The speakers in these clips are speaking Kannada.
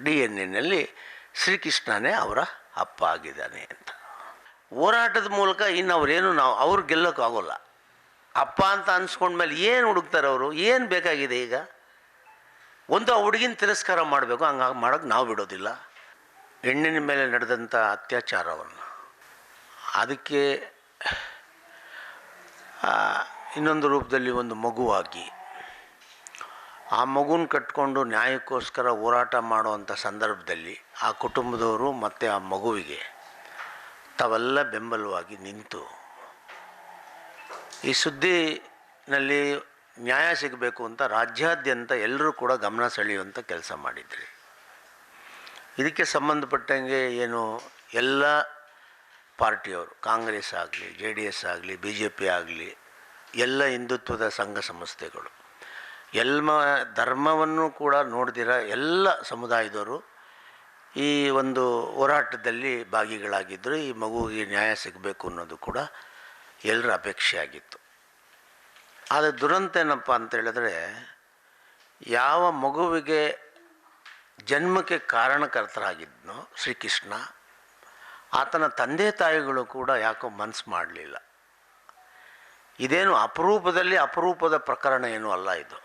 ಡಿ ಎನ್ ಎನಲ್ಲಿ ಶ್ರೀಕೃಷ್ಣನೇ ಅವರ ಅಪ್ಪ ಆಗಿದ್ದಾನೆ ಅಂತ. ಹೋರಾಟದ ಮೂಲಕ ಇನ್ನು ಅವರೇನು ನಾವು ಅವ್ರು ಗೆಲ್ಲೋಕ್ಕಾಗೋಲ್ಲ. ಅಪ್ಪ ಅಂತ ಅನ್ಸ್ಕೊಂಡ್ಮೇಲೆ ಏನು ಹುಡುಕ್ತಾರೆ ಅವರು? ಏನು ಬೇಕಾಗಿದೆ ಈಗ? ಒಂದು ಆ ಹುಡುಗಿನ ತಿರಸ್ಕಾರ ಮಾಡಬೇಕು, ಹಂಗಾಗಿ ಮಾಡೋಕ್ಕೆ ನಾವು ಬಿಡೋದಿಲ್ಲ. ಹೆಣ್ಣಿನ ಮೇಲೆ ನಡೆದಂಥ ಅತ್ಯಾಚಾರವನ್ನು. ಅದಕ್ಕೆ ಇನ್ನೊಂದು ರೂಪದಲ್ಲಿ ಒಂದು ಮಗುವಾಗಿ ಆ ಮಗುನ ಕಟ್ಕೊಂಡು ನ್ಯಾಯಕ್ಕೋಸ್ಕರ ಹೋರಾಟ ಮಾಡುವಂಥ ಸಂದರ್ಭದಲ್ಲಿ ಆ ಕುಟುಂಬದವರು ಮತ್ತು ಆ ಮಗುವಿಗೆ ತಾವೆಲ್ಲ ಬೆಂಬಲವಾಗಿ ನಿಂತು ಈ ಸುದ್ದಿನಲ್ಲಿ ನ್ಯಾಯ ಸಿಗಬೇಕು ಅಂತ ರಾಜ್ಯಾದ್ಯಂತ ಎಲ್ಲರೂ ಕೂಡ ಗಮನ ಸೆಳೆಯುವಂಥ ಕೆಲಸ ಮಾಡಿದ್ರಿ. ಇದಕ್ಕೆ ಸಂಬಂಧಪಟ್ಟಂಗೆ ಏನು ಎಲ್ಲ ಪಾರ್ಟಿಯವರು, ಕಾಂಗ್ರೆಸ್ ಆಗಲಿ, ಜೆ ಡಿ ಎಸ್ ಆಗಲಿ, ಬಿ ಜೆ ಪಿ ಆಗಲಿ ಎಲ್ಲ ಹಿಂದುತ್ವದ ಸಂಘ ಸಂಸ್ಥೆಗಳು ಎಲ್ಲ ಧರ್ಮವನ್ನು ಕೂಡ ನೋಡಿದಿರ ಎಲ್ಲ ಸಮುದಾಯದವರು ಈ ಒಂದು ಹೋರಾಟದಲ್ಲಿ ಭಾಗಿಗಳಾಗಿದ್ದರು ಈ ಮಗುವಿಗೆ ನ್ಯಾಯ ಸಿಗಬೇಕು ಅನ್ನೋದು ಕೂಡ ಎಲ್ಲರ ಅಪೇಕ್ಷೆ ಆಗಿತ್ತು ಆದರೆ ದುರಂತ ಏನಪ್ಪ ಅಂತೇಳಿದ್ರೆ ಯಾವ ಮಗುವಿಗೆ ಜನ್ಮಕ್ಕೆ ಕಾರಣಕರ್ತರಾಗಿದ್ನೋ ಶ್ರೀಕೃಷ್ಣ, ಆತನ ತಂದೆ ತಾಯಿಗಳು ಕೂಡ ಯಾಕೋ ಮನಸ್ಸು ಮಾಡಲಿಲ್ಲ. ಇದೇನು ಅಪರೂಪದಲ್ಲಿ ಅಪರೂಪದ ಪ್ರಕರಣ ಏನೂ ಅಲ್ಲ ಇದು.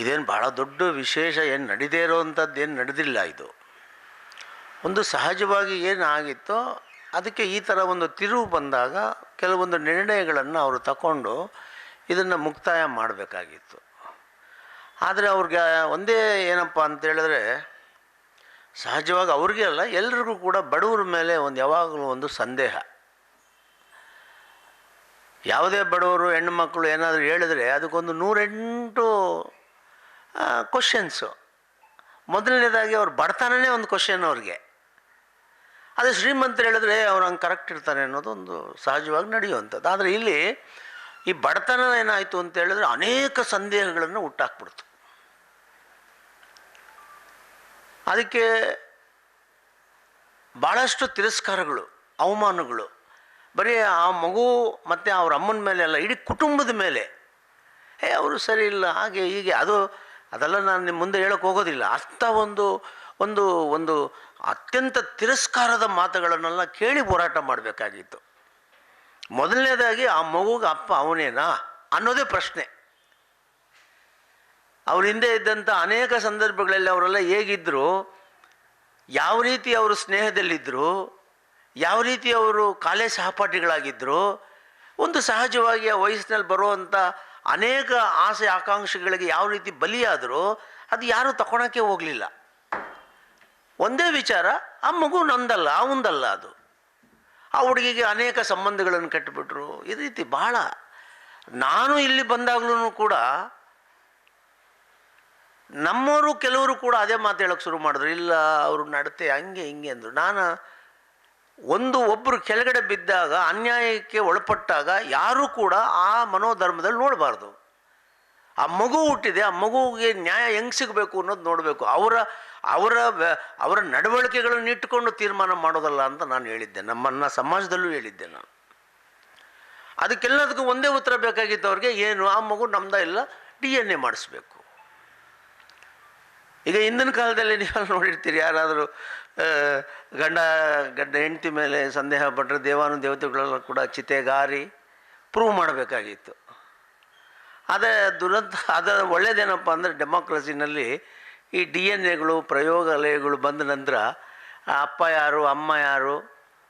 ಇದೇನು ಭಾಳ ದೊಡ್ಡ ವಿಶೇಷ, ಏನು ನಡೀದೇ ಇರೋವಂಥದ್ದು ಏನು ನಡೆದಿಲ್ಲ ಇದು. ಒಂದು ಸಹಜವಾಗಿ ಏನಾಗಿತ್ತೋ ಅದಕ್ಕೆ ಈ ಥರ ಒಂದು ತಿರುವು ಬಂದಾಗ ಕೆಲವೊಂದು ನಿರ್ಣಯಗಳನ್ನು ಅವರು ತಗೊಂಡು ಇದನ್ನು ಮುಕ್ತಾಯ ಮಾಡಬೇಕಾಗಿತ್ತು. ಆದರೆ ಅವ್ರಿಗೆ ಒಂದೇ ಏನಪ್ಪ ಅಂತೇಳಿದ್ರೆ ಸಹಜವಾಗಿ ಅವ್ರಿಗೆ ಅಲ್ಲ, ಎಲ್ರಿಗೂ ಕೂಡ ಬಡವ್ರ ಮೇಲೆ ಒಂದು ಯಾವಾಗಲೂ ಒಂದು ಸಂದೇಹ. ಯಾವುದೇ ಬಡವರು, ಹೆಣ್ಣು ಮಕ್ಕಳು ಏನಾದರೂ ಹೇಳಿದ್ರೆ ಅದಕ್ಕೊಂದು ನೂರೆಂಟು ಕ್ವಶನ್ಸು ಮೊದಲನೇದಾಗಿ ಅವ್ರ ಬಡತನನೇ ಒಂದು ಕ್ವಶನ್ ಅವ್ರಿಗೆ. ಅದು ಶ್ರೀಮಂತರು ಹೇಳಿದ್ರೆ ಅವ್ರು ಹಂಗೆ ಕರೆಕ್ಟ್ ಇರ್ತಾರೆ ಅನ್ನೋದು ಒಂದು ಸಹಜವಾಗಿ ನಡೆಯುವಂಥದ್ದು. ಆದರೆ ಇಲ್ಲಿ ಈ ಬಡತನ ಏನಾಯಿತು ಅಂತ ಹೇಳಿದ್ರೆ ಅನೇಕ ಸಂದೇಹಗಳನ್ನು ಹುಟ್ಟಾಕ್ಬಿಡ್ತು. ಅದಕ್ಕೆ ಭಾಳಷ್ಟು ತಿರಸ್ಕಾರಗಳು, ಅವಮಾನಗಳು. ಬರೀ ಆ ಮಗು ಮತ್ತು ಅವ್ರ ಅಮ್ಮನ ಮೇಲೆ ಅಲ್ಲ, ಇಡೀ ಕುಟುಂಬದ ಮೇಲೆ. ಏ, ಅವರು ಸರಿ ಇಲ್ಲ, ಹಾಗೆ ಹೀಗೆ. ಅದು ಅದೆಲ್ಲ ನಾನು ನಿಮ್ಮ ಮುಂದೆ ಹೇಳಕ್ಕೆ ಹೋಗೋದಿಲ್ಲ. ಅಂಥ ಒಂದು ಒಂದು ಒಂದು ಅತ್ಯಂತ ತಿರಸ್ಕಾರದ ಮಾತುಗಳನ್ನೆಲ್ಲ ಕೇಳಿ ಹೋರಾಟ ಮಾಡಬೇಕಾಗಿತ್ತು. ಮೊದಲನೇದಾಗಿ ಆ ಮಗುಗೆ ಅಪ್ಪ ಅವನೇನಾ ಅನ್ನೋದೇ ಪ್ರಶ್ನೆ. ಅವ್ರ ಹಿಂದೆ ಇದ್ದಂಥ ಅನೇಕ ಸಂದರ್ಭಗಳಲ್ಲಿ ಅವರೆಲ್ಲ ಹೇಗಿದ್ದರು ಯಾವ ರೀತಿ ಅವರು ಸ್ನೇಹದಲ್ಲಿದ್ದರು ಯಾವ ರೀತಿ ಅವರು ಕಾಲೇಜ್ ಸಹಪಾಠಿಗಳಾಗಿದ್ದರು ಒಂದು ಸಹಜವಾಗಿ ಆ ವಯಸ್ಸಿನಲ್ಲಿ ಬರುವಂಥ ಅನೇಕ ಆಸೆ ಆಕಾಂಕ್ಷೆಗಳಿಗೆ ಯಾವ ರೀತಿ ಬಲಿಯಾದರೂ ಅದು ಯಾರೂ ತಗೊಳಕ್ಕೆ ಹೋಗಲಿಲ್ಲ. ಒಂದೇ ವಿಚಾರ, ಆ ಮಗು ನಂದಲ್ಲ ಅವಂದಲ್ಲ ಅದು. ಆ ಹುಡುಗಿಗೆ ಅನೇಕ ಸಂಬಂಧಗಳನ್ನು ಕಟ್ಟಿಬಿಟ್ರು. ಈ ರೀತಿ ಭಾಳ ನಾನು ಇಲ್ಲಿ ಬಂದಾಗಲೂ ಕೂಡ ನಮ್ಮವರು ಕೆಲವರು ಕೂಡ ಅದೇ ಮಾತು ಹೇಳೋಕ್ಕೆ ಶುರು ಮಾಡಿದ್ರು. ಇಲ್ಲ, ಅವರು ನಡತೆ ಹಂಗೆ, ಹಿಂಗೆ ಅಂದರು. ನಾನು ಒಂದು ಒಬ್ಬರು ಕೆಳಗಡೆ ಬಿದ್ದಾಗ, ಅನ್ಯಾಯಕ್ಕೆ ಒಳಪಟ್ಟಾಗ ಯಾರೂ ಕೂಡ ಆ ಮನೋಧರ್ಮದಲ್ಲಿ ನೋಡಬಾರ್ದು. ಆ ಮಗು ಹುಟ್ಟಿದೆ, ಆ ಮಗುವಿಗೆ ನ್ಯಾಯ ಹೆಂಗೆ ಸಿಗಬೇಕು ಅನ್ನೋದು ನೋಡಬೇಕು. ಅವರ ಅವರ ಅವರ ನಡವಳಿಕೆಗಳನ್ನು ಇಟ್ಟುಕೊಂಡು ತೀರ್ಮಾನ ಮಾಡೋದಲ್ಲ ಅಂತ ನಾನು ಹೇಳಿದ್ದೆ. ನಮ್ಮನ್ನ ಸಮಾಜದಲ್ಲೂ ಹೇಳಿದ್ದೆ ನಾನು. ಅದಕ್ಕೆಲ್ಲದಕ್ಕೂ ಒಂದೇ ಉತ್ತರ ಬೇಕಾಗಿತ್ತು ಅವ್ರಿಗೆ, ಏನು, ಆ ಮಗು ನಮ್ದ ಇಲ್ಲ, ಡಿ ಎನ್ ಎ ಮಾಡಿಸ್ಬೇಕು. ಈಗ ಹಿಂದಿನ ಕಾಲದಲ್ಲಿ ನೀವು ನೋಡಿರ್ತೀರಿ ಯಾರಾದರೂ ಗಂಡ ಗಂಡ ಹೆಂಡತಿ ಮೇಲೆ ಸಂದೇಹ ಪಟ್ಟರೆ ದೇವಾನು ದೇವತೆಗಳೆಲ್ಲ ಕೂಡ ಚಿತೆಗಾರಿ ಪ್ರೂವ್ ಮಾಡಬೇಕಾಗಿತ್ತು. ಆದರೆ ದುರಂತ, ಅದ ಒಳ್ಳೇದೇನಪ್ಪ ಅಂದರೆ ಡೆಮೋಕ್ರಸಿನಲ್ಲಿ ಈ ಡಿ ಎನ್ ಎಗಳು ಪ್ರಯೋಗಾಲಯಗಳು ಬಂದ ನಂತರ ಅಪ್ಪ ಯಾರು, ಅಮ್ಮ ಯಾರು,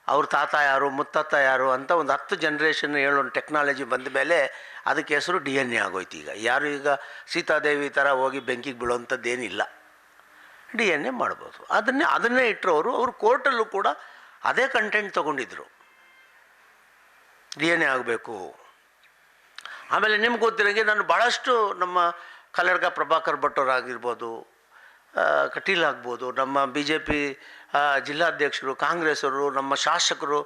ಅವ್ರ ತಾತ ಯಾರು, ಮುತ್ತಾತ ಯಾರು ಅಂತ ಒಂದು ಹತ್ತು ಜನ್ರೇಷನ್ ಹೇಳೋ ಟೆಕ್ನಾಲಜಿ ಬಂದ ಮೇಲೆ ಅದಕ್ಕೆ ಹೆಸರು ಡಿ ಎನ್ ಎ ಆಗೋಯ್ತು ಈಗ. ಯಾರು ಈಗ ಸೀತಾದೇವಿ ಥರ ಹೋಗಿ ಬೆಂಕಿಗೆ ಬೀಳೋವಂಥದ್ದೇನಿಲ್ಲ ಡಿ ಎನ್ ಎ ಮಾಡ್ಬೋದು. ಅದನ್ನೇ ಅದನ್ನೇ ಇಟ್ಟರು ಅವರು ಕೋರ್ಟಲ್ಲೂ ಕೂಡ ಅದೇ ಕಂಟೆಂಟ್ ತೊಗೊಂಡಿದ್ರು. ಡಿ ಎನ್ ಎ ಆಗಬೇಕು. ಆಮೇಲೆ ನಿಮ್ಗೆ ಗೊತ್ತಿರೋಂಗೆ ನಾನು ಭಾಳಷ್ಟು ನಮ್ಮ ಕಲ್ಲಡ್ಗ ಪ್ರಭಾಕರ್ ಭಟ್ಟರಾಗಿರ್ಬೋದು ಕಟೀಲ್ ಆಗ್ಬೋದು, ನಮ್ಮ ಬಿ ಜೆ ಪಿ ಜಿಲ್ಲಾಧ್ಯಕ್ಷರು ಕಾಂಗ್ರೆಸ್ಸರು ನಮ್ಮ ಶಾಸಕರು,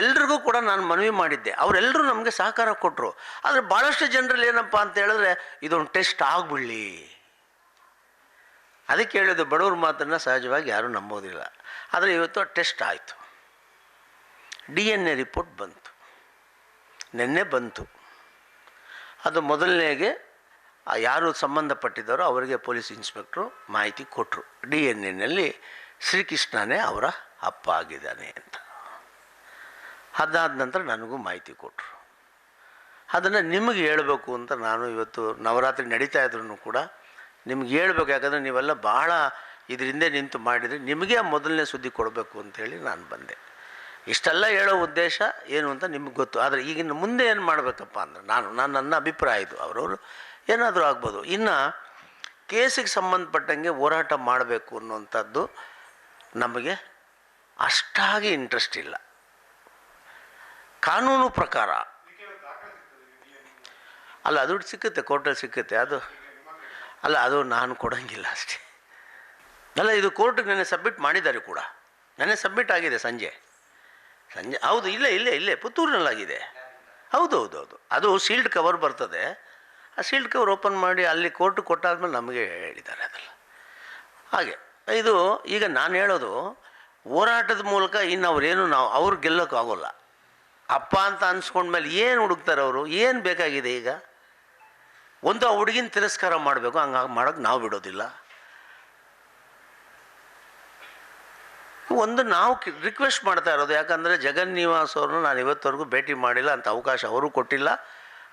ಎಲ್ರಿಗೂ ಕೂಡ ನಾನು ಮನವಿ ಮಾಡಿದ್ದೆ. ಅವರೆಲ್ಲರೂ ನಮಗೆ ಸಹಕಾರ ಕೊಟ್ಟರು ಆದರೆ ಭಾಳಷ್ಟು ಜನರಲ್ಲಿ ಏನಪ್ಪ ಅಂತ ಹೇಳಿದ್ರೆ, ಇದೊಂದು ಟೆಸ್ಟ್ ಆಗಿಬಿಡ್ಲಿ. ಅದಕ್ಕೆ ಹೇಳೋದು ಬಡವ್ರ ಮಾತನ್ನು ಸಹಜವಾಗಿ ಯಾರೂ ನಂಬೋದಿಲ್ಲ. ಆದರೆ ಇವತ್ತು ಟೆಸ್ಟ್ ಆಯಿತು. ಡಿ ಎನ್ ಎ ರಿಪೋರ್ಟ್ ಬಂತು. ನಿನ್ನೆ ಬಂತು. ಅದು ಮೊದಲನೇಗೆ ಯಾರು ಸಂಬಂಧಪಟ್ಟಿದ್ದಾರೋ ಅವರಿಗೆ ಪೊಲೀಸ್ ಇನ್ಸ್ಪೆಕ್ಟ್ರು ಮಾಹಿತಿ ಕೊಟ್ಟರು ಡಿ ಎನ್ ಎನಲ್ಲಿ ಶ್ರೀಕೃಷ್ಣನೇ ಅವರ ಅಪ್ಪ ಆಗಿದ್ದಾನೆ ಅಂತ. ಅದಾದ ನಂತರ ನನಗೂ ಮಾಹಿತಿ ಕೊಟ್ಟರು ಅದನ್ನು ನಿಮಗೆ ಹೇಳಬೇಕು ಅಂತ ನಾನು ಇವತ್ತು ನವರಾತ್ರಿ ನಡೀತಾ ಇದ್ರೂ ಕೂಡ ನಿಮ್ಗೆ ಹೇಳ್ಬೇಕು, ಯಾಕಂದರೆ ನೀವೆಲ್ಲ ಭಾಳ ಇದರಿಂದ ನಿಂತು ಮಾಡಿದರೆ ನಿಮಗೆ ಮೊದಲನೇ ಸುದ್ದಿ ಕೊಡಬೇಕು ಅಂತೇಳಿ ನಾನು ಬಂದೆ. ಇಷ್ಟೆಲ್ಲ ಹೇಳೋ ಉದ್ದೇಶ ಏನು ಅಂತ ನಿಮ್ಗೆ ಗೊತ್ತು. ಆದರೆ ಈಗಿನ ಮುಂದೆ ಏನು ಮಾಡಬೇಕಪ್ಪ ಅಂದ್ರೆ ನಾನು ನಾನು ನನ್ನ ಅಭಿಪ್ರಾಯ ಇದು. ಅವರವರು ಏನಾದರೂ ಆಗ್ಬೋದು. ಇನ್ನು ಕೇಸಿಗೆ ಸಂಬಂಧಪಟ್ಟಂಗೆ ಹೋರಾಟ ಮಾಡಬೇಕು ಅನ್ನುವಂಥದ್ದು ನಮಗೆ ಅಷ್ಟಾಗಿ ಇಂಟ್ರೆಸ್ಟ್ ಇಲ್ಲ. ಕಾನೂನು ಪ್ರಕಾರ. ಅಲ್ಲ, ಅದು ಸಿಕ್ಕುತ್ತೆ ಕೋರ್ಟಲ್ಲಿ ಸಿಕ್ಕುತ್ತೆ, ಅದು ಅಲ್ಲ, ಅದು ನಾನು ಕೊಡೋಂಗಿಲ್ಲ ಅಷ್ಟೇ. ಅಲ್ಲ, ಇದು ಕೋರ್ಟಿಗೆ ನೆನ್ನೆ ಸಬ್ಮಿಟ್ ಮಾಡಿದ್ದಾರೆ ಕೂಡ. ನೆನೆ ಸಬ್ಮಿಟ್ ಆಗಿದೆ ಸಂಜೆ. ಸಂಜೆ, ಹೌದು, ಇಲ್ಲೇ ಇಲ್ಲೇ ಇಲ್ಲೇ, ಪುತ್ತೂರಿನಲ್ಲಾಗಿದೆ. ಹೌದು ಹೌದು ಹೌದು. ಅದು ಸೀಲ್ಡ್ ಕವರ್ ಬರ್ತದೆ. ಆ ಸೀಲ್ಡ್ ಕವರ್ ಓಪನ್ ಮಾಡಿ ಅಲ್ಲಿ ಕೋರ್ಟ್ ಕೊಟ್ಟಾದ್ಮೇಲೆ ನಮಗೆ ಹೇಳಿದ್ದಾರೆ ಅದೆಲ್ಲ. ಹಾಗೆ, ಇದು ಈಗ ನಾನು ಹೇಳೋದು, ಹೋರಾಟದ ಮೂಲಕ ಇನ್ನು ಅವ್ರೇನು ನಾವು, ಅವ್ರು ಗೆಲ್ಲೋಕ್ಕಾಗೋಲ್ಲ. ಅಪ್ಪ ಅಂತ ಅನ್ಸ್ಕೊಂಡ್ಮೇಲೆ ಏನು ಹುಡುಕ್ತಾರೆ ಅವರು? ಏನು ಬೇಕಾಗಿದೆ ಈಗ? ಒಂದು ಆ ಹುಡುಗಿನ ತಿರಸ್ಕಾರ ಮಾಡಬೇಕು ಹಂಗಾಗಿ ಮಾಡೋಕ್ಕೆ ನಾವು ಬಿಡೋದಿಲ್ಲ. ಒಂದು ನಾವು ರಿಕ್ವೆಸ್ಟ್ ಮಾಡ್ತಾ ಇರೋದು, ಯಾಕಂದರೆ ಜಗನ್ ನಿವಾಸ್ ಅವ್ರನ್ನ ನಾನು ಇವತ್ತವರೆಗೂ ಭೇಟಿ ಮಾಡಿಲ್ಲ ಅಂತ ಅವಕಾಶ ಅವರು ಕೊಟ್ಟಿಲ್ಲ.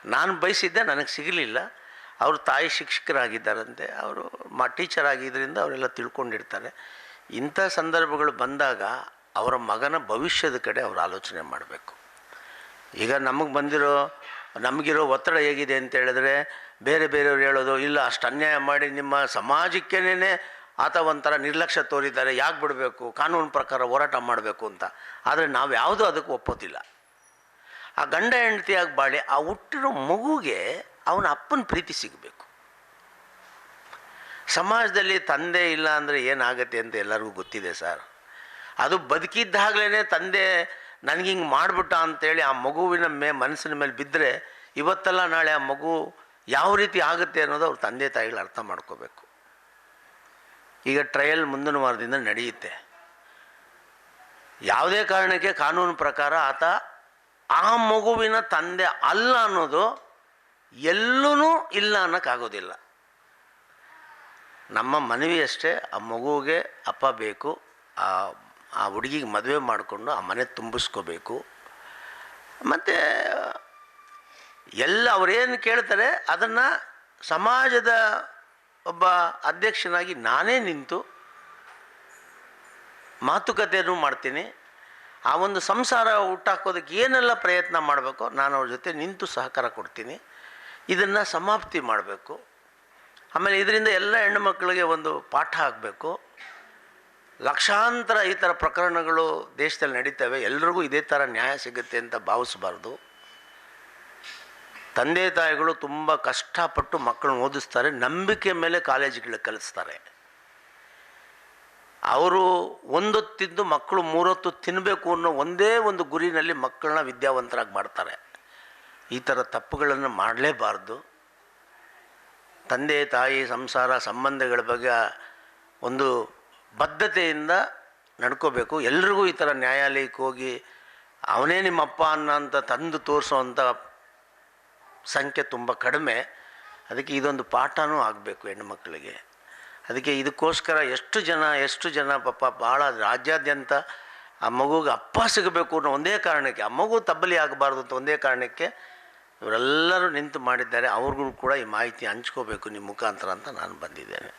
ನಾನು ಬಯಸಿದ್ದೆ ನನಗೆ ಸಿಗಲಿಲ್ಲ. ಅವರು ತಾಯಿ ಶಿಕ್ಷಕರಾಗಿದ್ದಾರಂತೆ, ಅವರು ಮಾ ಟೀಚರ್ ಆಗಿದ್ದರಿಂದ ಅವರೆಲ್ಲ ತಿಳ್ಕೊಂಡಿರ್ತಾರೆ. ಇಂಥ ಸಂದರ್ಭಗಳು ಬಂದಾಗ ಅವರ ಮಗನ ಭವಿಷ್ಯದ ಕಡೆ ಅವರು ಆಲೋಚನೆ ಮಾಡಬೇಕು. ಈಗ ನಮಗೆ ಬಂದಿರೋ, ನಮಗಿರೋ ಒತ್ತಡ ಹೇಗಿದೆ ಅಂತ ಹೇಳಿದ್ರೆ ಬೇರೆ ಬೇರೆಯವ್ರು ಹೇಳೋದು, ಇಲ್ಲ, ಅಷ್ಟು ಅನ್ಯಾಯ ಮಾಡಿ ನಿಮ್ಮ ಸಮಾಜಕ್ಕೇನೆ ಆತ ಒಂಥರ ನಿರ್ಲಕ್ಷ್ಯ ತೋರಿದ್ದಾರೆ, ಯಾಕೆ ಬಿಡಬೇಕು, ಕಾನೂನು ಪ್ರಕಾರ ಹೋರಾಟ ಮಾಡಬೇಕು ಅಂತ. ಆದರೆ ನಾವು ಯಾವುದೂ ಅದಕ್ಕೆ ಒಪ್ಪೋದಿಲ್ಲ. ಆ ಗಂಡ ಹೆಂಡತಿಯಾಗಿ ಬಾಳಿ ಆ ಹುಟ್ಟಿರೋ ಮಗುಗೆ ಅವನ ಅಪ್ಪನ ಪ್ರೀತಿ ಸಿಗಬೇಕು. ಸಮಾಜದಲ್ಲಿ ತಂದೆ ಇಲ್ಲ ಅಂದರೆ ಏನಾಗತ್ತೆ ಅಂತ ಎಲ್ಲರಿಗೂ ಗೊತ್ತಿದೆ ಸರ್. ಅದು ಬದುಕಿದ್ದಾಗಲೇ ತಂದೆ ನನಗೆ ಮಾಡಿಬಿಟ್ಟ ಅಂತೇಳಿ ಆ ಮಗುವಿನ ಮೇ, ಮನಸ್ಸಿನ ಮೇಲೆ ಬಿದ್ದರೆ ಇವತ್ತಲ್ಲ ನಾಳೆ ಆ ಮಗು ಯಾವ ರೀತಿ ಆಗುತ್ತೆ ಅನ್ನೋದು ಅವ್ರ ತಂದೆ ತಾಯಿಗಳು ಅರ್ಥ ಮಾಡ್ಕೋಬೇಕು. ಈಗ ಟ್ರಯಲ್ ಮುಂದಿನ ವಾರದಿಂದ ನಡೆಯುತ್ತೆ. ಯಾವುದೇ ಕಾರಣಕ್ಕೆ ಕಾನೂನು ಪ್ರಕಾರ ಆತ ಆ ಮಗುವಿನ ತಂದೆ ಅಲ್ಲ ಅನ್ನೋದು ಎಲ್ಲೂ ಇಲ್ಲ ಅನ್ನೋಕ್ಕಾಗೋದಿಲ್ಲ. ನಮ್ಮ ಮನವಿ ಅಷ್ಟೇ, ಆ ಮಗುವಿಗೆ ಅಪ್ಪ ಬೇಕು, ಆ ಆ ಹುಡುಗಿಗೆ ಮದುವೆ ಮಾಡಿಕೊಂಡು ಆ ಮನೆ ತುಂಬಿಸ್ಕೋಬೇಕು. ಮತ್ತು ಎಲ್ಲ ಅವರೇನು ಕೇಳ್ತಾರೆ, ಅದನ್ನು ಸಮಾಜದ ಒಬ್ಬ ಅಧ್ಯಕ್ಷನಾಗಿ ನಾನೇ ನಿಂತು ಮಾತುಕತೆಯನ್ನು ಮಾಡ್ತೀನಿ. ಆ ಒಂದು ಸಂಸಾರ ಹುಟ್ಟಾಕೋದಕ್ಕೆ ಏನೆಲ್ಲ ಪ್ರಯತ್ನ ಮಾಡಬೇಕೋ ನಾನು ಅವ್ರ ಜೊತೆ ನಿಂತು ಸಹಕಾರ ಕೊಡ್ತೀನಿ. ಇದನ್ನು ಸಮಾಪ್ತಿ ಮಾಡಬೇಕು. ಆಮೇಲೆ ಇದರಿಂದ ಎಲ್ಲ ಹೆಣ್ಣು ಮಕ್ಕಳಿಗೆ ಒಂದು ಪಾಠ ಆಗಬೇಕು ಲಕ್ಷಾಂತರ ಈ ಥರ ಪ್ರಕರಣಗಳು ದೇಶದಲ್ಲಿ ನಡೀತವೆ. ಎಲ್ರಿಗೂ ಇದೇ ಥರ ನ್ಯಾಯ ಸಿಗುತ್ತೆ ಅಂತ ಭಾವಿಸಬಾರ್ದು. ತಂದೆ ತಾಯಿಗಳು ತುಂಬ ಕಷ್ಟಪಟ್ಟು ಮಕ್ಕಳನ್ನ ಓದಿಸ್ತಾರೆ, ನಂಬಿಕೆ ಮೇಲೆ ಕಾಲೇಜುಗಳಿಗೆ ಕಲಿಸ್ತಾರೆ. ಅವರು ಒಂದೊತ್ತಿದ್ದು ಮಕ್ಕಳು ಮೂರೊತ್ತು ತಿನ್ನಬೇಕು ಅನ್ನೋ ಒಂದೇ ಒಂದು ಗುರಿನಲ್ಲಿ ಮಕ್ಕಳನ್ನ ವಿದ್ಯಾವಂತರಾಗಿ ಮಾಡ್ತಾರೆ. ಈ ಥರ ತಪ್ಪುಗಳನ್ನು ಮಾಡಲೇಬಾರ್ದು. ತಂದೆ, ತಾಯಿ, ಸಂಸಾರ, ಸಂಬಂಧಗಳ ಬಗ್ಗೆ ಒಂದು ಬದ್ಧತೆಯಿಂದ ನಡ್ಕೋಬೇಕು. ಎಲ್ರಿಗೂ ಈ ಥರ ನ್ಯಾಯಾಲಯಕ್ಕೆ ಹೋಗಿ, ಅವನೇ ನಿಮ್ಮಪ್ಪ ಅನ್ನೋಂಥ ತಂದು ತೋರಿಸೋವಂಥ ಸಂಖ್ಯೆ ತುಂಬ ಕಡಿಮೆ. ಅದಕ್ಕೆ ಇದೊಂದು ಪಾಠನೂ ಆಗಬೇಕು ಹೆಣ್ಣುಮಕ್ಕಳಿಗೆ ಅದಕ್ಕೆ ಇದಕ್ಕೋಸ್ಕರ ಎಷ್ಟು ಜನ ಎಷ್ಟು ಜನ ಪಾಪ ಭಾಳ ರಾಜ್ಯಾದ್ಯಂತ ಆ ಮಗುಗೆ ಅಪ್ಪ ಸಿಗಬೇಕು ಅನ್ನೋ ಒಂದೇ ಕಾರಣಕ್ಕೆ, ಆ ಮಗು ತಬ್ಬಲಿ ಆಗಬಾರ್ದು ಅಂತ ಒಂದೇ ಕಾರಣಕ್ಕೆ ಇವರೆಲ್ಲರೂ ನಿಂತು ಮಾಡಿದ್ದಾರೆ. ಅವ್ರಿಗೂ ಕೂಡ ಈ ಮಾಹಿತಿ ಹಂಚ್ಕೋಬೇಕು ನಿಮ್ಮ ಮುಖಾಂತರ ಅಂತ ನಾನು ಬಂದಿದ್ದೇನೆ.